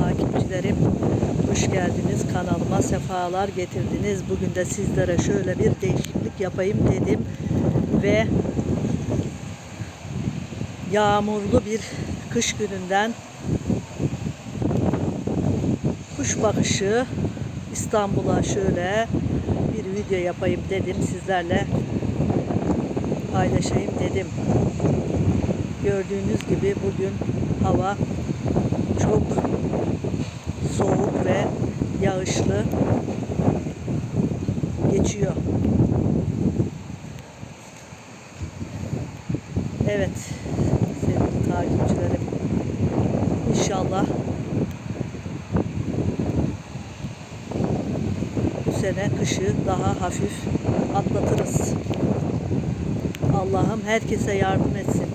takipçilerim. Hoş geldiniz kanalıma sefalar getirdiniz. Bugün de sizlere şöyle bir değişiklik yapayım dedim ve yağmurlu bir kış gününden kuş bakışı İstanbul'a şöyle bir video yapayım dedim sizlerle paylaşayım dedim. Gördüğünüz gibi bugün hava çok soğuk ve yağışlı geçiyor. Evet sevgili takipçilerim inşallah bu sene kışı daha hafif atlatırız. Allah'ım herkese yardım etsin.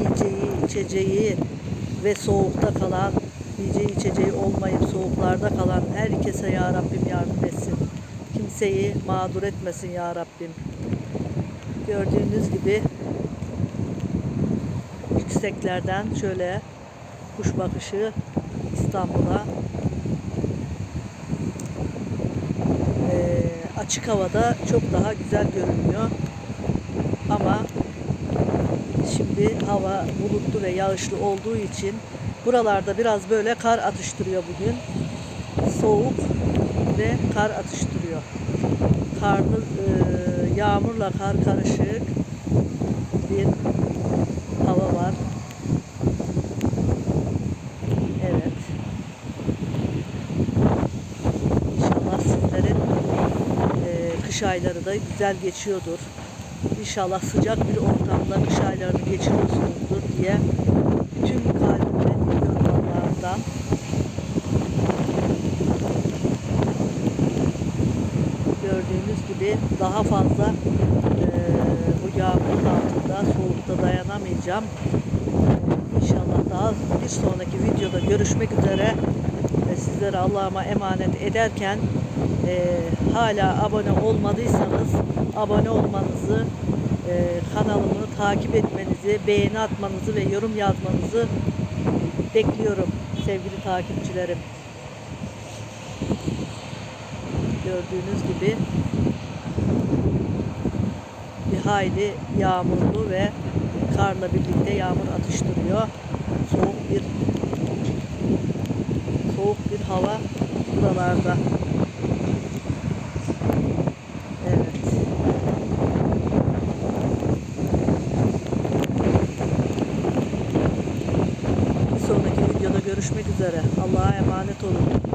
Yiyeceği, içeceği ve soğukta kalan, yiyeceği, içeceği olmayıp soğuklarda kalan herkese ya Rabbim yardım etsin. Kimseyi mağdur etmesin ya Rabbim. Gördüğünüz gibi yükseklerden şöyle kuş bakışı İstanbul'a Ee, açık havada çok daha güzel görünüyor. Ama şimdi hava bulutlu ve yağışlı olduğu için buralarda biraz böyle kar atıştırıyor bugün. Soğuk ve kar atıştırıyor. Karlı, e, yağmurla kar karışık bir hava var. Evet. İnşallah sizlerin e, kış ayları da güzel geçiyordur. İnşallah sıcak bir ortamda kış aylarını geçiriyorsunuzdur diye gibi daha fazla e, bu yağmurun altında soğukta dayanamayacağım. İnşallah daha bir sonraki videoda görüşmek üzere. Ve sizlere Allah'ıma emanet ederken e, hala abone olmadıysanız abone olmanızı, e, kanalımı takip etmenizi, beğeni atmanızı ve yorum yazmanızı bekliyorum sevgili takipçilerim. Gördüğünüz gibi hayli yağmurlu ve karla birlikte yağmur atıştırıyor. Soğuk bir soğuk bir hava buralarda. Evet. Bir sonraki videoda görüşmek üzere. Allah'a emanet olun.